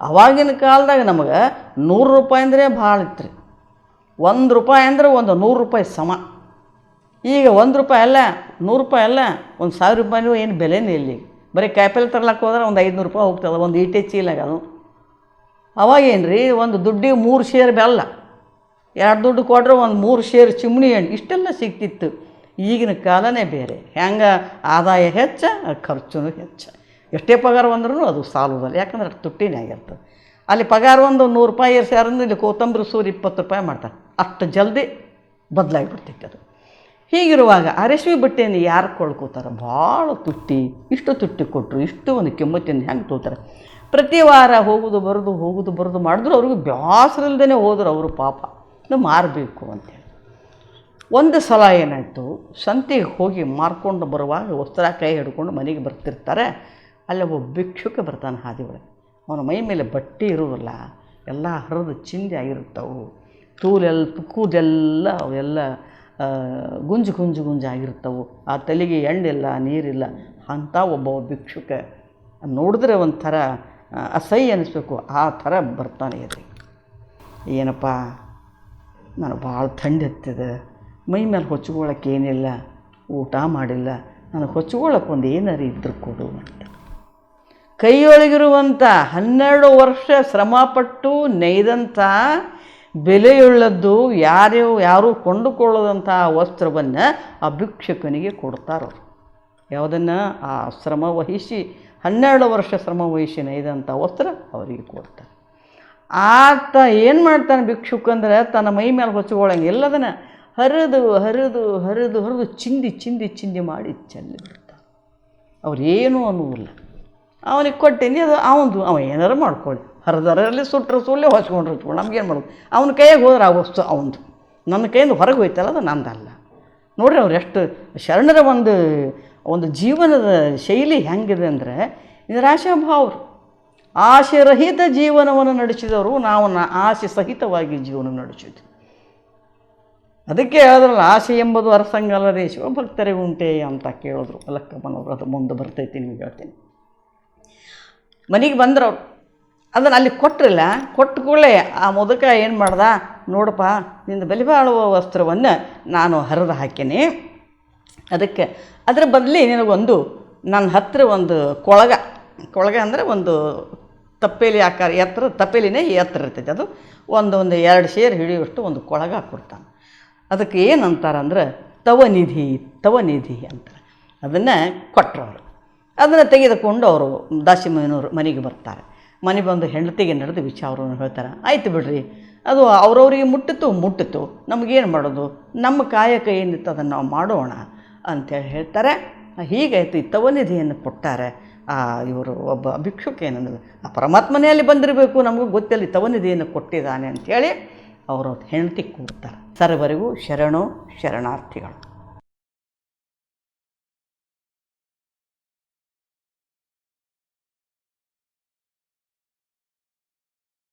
ಅವಾಗಿನ ಕಾಲದಾಗ ನಮಗೆ ನೂರು ರೂಪಾಯಿ ಅಂದರೆ ಭಾಳ ಇತ್ತು ರೀ ಒಂದು ರೂಪಾಯಿ ಅಂದ್ರೆ ಒಂದು ನೂರು ರೂಪಾಯಿ ಸಮ. ಈಗ ಒಂದು ರೂಪಾಯಿ ಅಲ್ಲ, ನೂರು ರೂಪಾಯಿ ಅಲ್ಲ, ಒಂದು ಸಾವಿರ ರೂಪಾಯಿನೂ ಏನು ಬೆಲೆನೇ ಇಲ್ಲ ಬರೀ ಕಾಯಿಪಲ್ಲೆ ತರ್ಲಕ್ಕೆ ಹೋದ್ರೆ ಒಂದು ಐದುನೂರು ರೂಪಾಯಿ ಹೋಗ್ತದೆ, ಒಂದು ಈಟೆ ಚೀಲಾಗ ಅದು. ಅವಾಗೇನು ರೀ ಒಂದು ದುಡ್ಡಿಗೆ ಮೂರು ಶೇರ್ ಬೆಲ್ಲ. ಎರಡು ದುಡ್ಡು ಕೊಟ್ರೆ ಒಂದು ಮೂರು ಶೇರ್ ಚಿಮ್ನಿ ಹಣ್ಣು, ಇಷ್ಟೆಲ್ಲ ಸಿಗ್ತಿತ್ತು. ಈಗಿನ ಕಾಲನೇ ಬೇರೆ. ಹೆಂಗೆ ಆದಾಯ ಹೆಚ್ಚ ಖರ್ಚು ಹೆಚ್ಚು. ಎಷ್ಟೇ ಪಗಾರ ಬಂದ್ರೂ ಅದು ಸಾಲುದಲ್ಲ. ಯಾಕಂದ್ರೆ ಅಷ್ಟು ತುಟ್ಟಿನೇ ಆಗಿರ್ತದೆ. ಅಲ್ಲಿ ಪಗಾರ ಒಂದು ನೂರು ರೂಪಾಯಿ ಸೇರಂದ್ರೆ ಇಲ್ಲಿ ಕೊತ್ತಂಬರಿ ಸೂರು ಇಪ್ಪತ್ತು ರೂಪಾಯಿ ಮಾಡ್ತಾರೆ. ಅಷ್ಟು ಜಲ್ದಿ ಬದಲಾಗಿಬಿಡ್ತೈತೆ ಅದು. ಹೀಗಿರುವಾಗ ರೇಷ್ಮೆ ಬಟ್ಟೆಯನ್ನು ಯಾರು ಕೊಳ್ಕೋತಾರೆ ಭಾಳ ತುಟ್ಟಿ. ಇಷ್ಟು ತುಟ್ಟಿ ಕೊಟ್ಟರು ಇಷ್ಟು ಒಂದು ಕೆಮ್ಮತ್ತಿನ ಹೆಂಗೆ ತೋತಾರೆ? ಪ್ರತಿ ವಾರ ಹೋಗೋದು ಬರೋದು ಹೋಗೋದು ಬರೋದು ಮಾಡಿದ್ರು ಅವ್ರಿಗೆ ಬ್ಯಾಸರಲ್ದೇ ಹೋದ್ರು ಅವರು ಪಾಪ. ಮಾರಬೇಕು ಅಂತೇಳಿ ಒಂದು ಸಲ ಏನಾಯಿತು? ಸಂತೆಗೆ ಹೋಗಿ ಮಾರ್ಕೊಂಡು ಬರುವಾಗ ವಸ್ತ್ರ ಕೈ ಹಿಡ್ಕೊಂಡು ಮನೆಗೆ ಬರ್ತಿರ್ತಾರೆ. ಅಲ್ಲಿ ಒಬ್ಬ ಭಿಕ್ಷುಕ ಬರ್ತಾನೆ ಹಾದಿ ಒಳಗೆ ಅವನ ಮೈ ಮೇಲೆ ಬಟ್ಟೆ ಇರೋದಿಲ್ಲ ಎಲ್ಲ ಹರಿದು ಚಿಂದಿ ಆಗಿರ್ತವೆ ತೂಲೆಲ್ಲ ಕೂದೆಲ್ಲ ಅವೆಲ್ಲ ಗುಂಜು ಗುಂಜು ಗುಂಜು ಆಗಿರ್ತವು ಆ ತಲೆಗೆ ಎಣ್ಣಿಲ್ಲ, ನೀರಿಲ್ಲ. ಅಂಥ ಒಬ್ಬ ಭಿಕ್ಷುಕ. ನೋಡಿದ್ರೆ ಒಂಥರ ಅಸಹ್ಯ ಅನಿಸ್ಬೇಕು. ಆ ಥರ ಬರ್ತಾನೆ ಎದುರಿಗೆ ಏನಪ್ಪ? ನಾನು ಭಾಳ ಥಂಡಿ ಹತ್ತಿದೆ. ಮೈ ಮೇಲೆ ಹೊಚ್ಕೊಳ್ಳೋಕೆ ಏನಿಲ್ಲ, ಊಟ ಮಾಡಿಲ್ಲ. ನನಗೆ ಹೊಚ್ಕೊಳ್ಳೋಕೆ ಒಂದು ಏನಾರು ಇದ್ರೂ ಕೊಡು ಅಂತ. ಕೈಯೊಳಗಿರುವಂಥ ಹನ್ನೆರಡು ವರ್ಷ ಶ್ರಮಪಟ್ಟು ನೇಯ್ದಂಥ ಬೆಲೆಯುಳ್ಳದ್ದು ಯಾರು ಯಾರೂ ಕೊಂಡುಕೊಳ್ಳದಂಥ ವಸ್ತ್ರವನ್ನು ಆ ಭಿಕ್ಷಕನಿಗೆ ಕೊಡ್ತಾರವ್ರು ಯಾವುದನ್ನು? ಆ ಶ್ರಮ ವಹಿಸಿ, ಹನ್ನೆರಡು ವರ್ಷ ಶ್ರಮ ವಹಿಸಿ ನೈದಂಥ ವಸ್ತ್ರ ಅವರಿಗೆ ಕೊಡ್ತಾರೆ. ಆತ ಏನು ಮಾಡ್ತಾನೆ ಭಿಕ್ಷುಕಂದ್ರೆ ತನ್ನ ಮೈ ಮೇಲೆ ಹೊಚ್ಕೊಳ್ಳಂಗೆ ಎಲ್ಲದನ್ನ ಹರಿದು ಹರಿದು ಹರಿದು ಹರಿದು ಚಿಂದಿ ಚಿಂದಿ ಚಿಂದಿ ಮಾಡಿ ಚೆಲ್ಲಿ ಅವ್ರೇನು ಅನ್ನುವುದಿಲ್ಲ. ಅವನಿಗೆ ಕೊಟ್ಟೇನಿ ಅದು ಅವನದು ಅವ ಏನಾರು ಮಾಡ್ಕೊಳ್ಳಿ. ಹರಿದರಲ್ಲಿ ಸುಟ್ಟರು ಸುಳ್ಳೆ ಹೊಚ್ಕೊಂಡಿರ್ತವು ನಮ್ಗೆ ನಮ್ಗೇನು ಮಾಡೋದು ಅವನ ಕೈಯಾಗ ಹೋದ್ರೆ ಆ ವಸ್ತು ಅವನದು ನನ್ನ ಕೈಯಿಂದ ಹೊರಗೆ ಹೋಯ್ತಲ್ಲ, ಅದು ನಂದಲ್ಲ. ನೋಡ್ರಿ ಅವ್ರು ಎಷ್ಟು ಶರಣರ ಒಂದು ಒಂದು ಜೀವನದ ಶೈಲಿ ಹೆಂಗಿದೆ ಅಂದರೆ ನಿರಾಶಾಭಾವರು ಆಶೆ ರಹಿತ ಜೀವನವನ್ನು ನಡೆಸಿದವರು ನಾವು ನ ಆಸೆ ಸಹಿತವಾಗಿ ಜೀವನ ನಡೆಸಿದ್ವಿ. ಅದಕ್ಕೆ ಹೇಳಿದ್ರಲ್ಲ ಆಸೆ ಎಂಬುದು ಅರಸಂಗಲ್ಲದೆ ಶಿವಭಕ್ತರಿಗೆ ಉಂಟೆ ಅಂತ ಕೇಳಿದ್ರು. ಅಲಕ್ಕಮ್ಮನವರು ಅದು ಮುಂದೆ ಬರ್ತೈತಿ ನಿಮ್ಗೆ ಹೇಳ್ತೀನಿ. ಮನೆಗೆ ಬಂದ್ರು ಅವ್ರು. ಅದನ್ನು ಅಲ್ಲಿ ಕೊಟ್ಟರಿಲ್ಲ ಕೊಟ್ಟ ಕೂಡಲೇ ಆ ಮುದುಕ ಏನು ಮಾಡ್ದ? ನೋಡಪ್ಪ, ನಿಂದು ಬಲಿಬಾಳುವ ಬಾಳುವ ವಸ್ತ್ರವನ್ನು ನಾನು ಹರಿದು ಹಾಕೀನಿ. ಅದಕ್ಕೆ ಅದರ ಬದಲಿ ನಿನಗೊಂದು, ನನ್ನ ಹತ್ತಿರ ಒಂದು ಕೊಳಗ. ಕೊಳಗ ಅಂದರೆ ಒಂದು ತಪ್ಪೇಲಿ ಆಕಾರ, ಎತ್ತರ, ತಪ್ಪೇಲಿನೇ ಎತ್ತರ ಇರ್ತೈತೆ ಅದು. ಒಂದು ಒಂದು ಎರಡು ಸೇರು ಹಿಡಿಯುವಷ್ಟು ಒಂದು ಕೊಳಗ ಕೊಡ್ತಾನೆ. ಅದಕ್ಕೆ ಏನು ಅಂತಾರಂದ್ರೆ ತವನಿಧಿ ತವನಿಧಿ ಅಂತಾರೆ ಅದನ್ನು ಕೊಟ್ಟರು ಅವರು ಅದನ್ನು ತೆಗೆದುಕೊಂಡು ಅವರು ದಾಸಿಮಯ್ಯನವರು ಮನೆಗೆ ಬರ್ತಾರೆ. ಮನೆ ಬಂದು ಹೆಂಡತಿಗೆ ನಡೆದು ವಿಚಾರವನ್ನು ಹೇಳ್ತಾರೆ, ಆಯ್ತು ಬಿಡ್ರಿ, ಅದು ಅವ್ರವ್ರಿಗೆ ಮುಟ್ಟಿತು ಮುಟ್ಟಿತು. ನಮಗೇನು ಮಾಡೋದು? ನಮ್ಮ ಕಾಯಕ ಏನಿತ್ತು ಅದನ್ನು ನಾವು ಮಾಡೋಣ. ಅಂತೇಳಿ ಹೇಳ್ತಾರೆ. ಹೀಗಾಯಿತು ಈ ತವನಿಧಿಯನ್ನು ಕೊಟ್ಟಾರೆ. ಆ ಇವರು ಒಬ್ಬ ಭಿಕ್ಷುಕ ಏನಂದ್ರೆ ಆ ಪರಮಾತ್ಮನೇ ಅಲ್ಲಿ ಬಂದಿರಬೇಕು, ನಮಗೂ ಗೊತ್ತಿಲ್ಲ ತವನಿಧಿಯನ್ನು ಕೊಟ್ಟಿದ್ದಾನೆ ಅಂಥೇಳಿ ಅವರು ಹೆಂಡತಿ ಕೂಡ್ತಾರೆ. ಸರ್ವರಿಗೂ ಶರಣು ಶರಣಾರ್ಥಿಗಳು.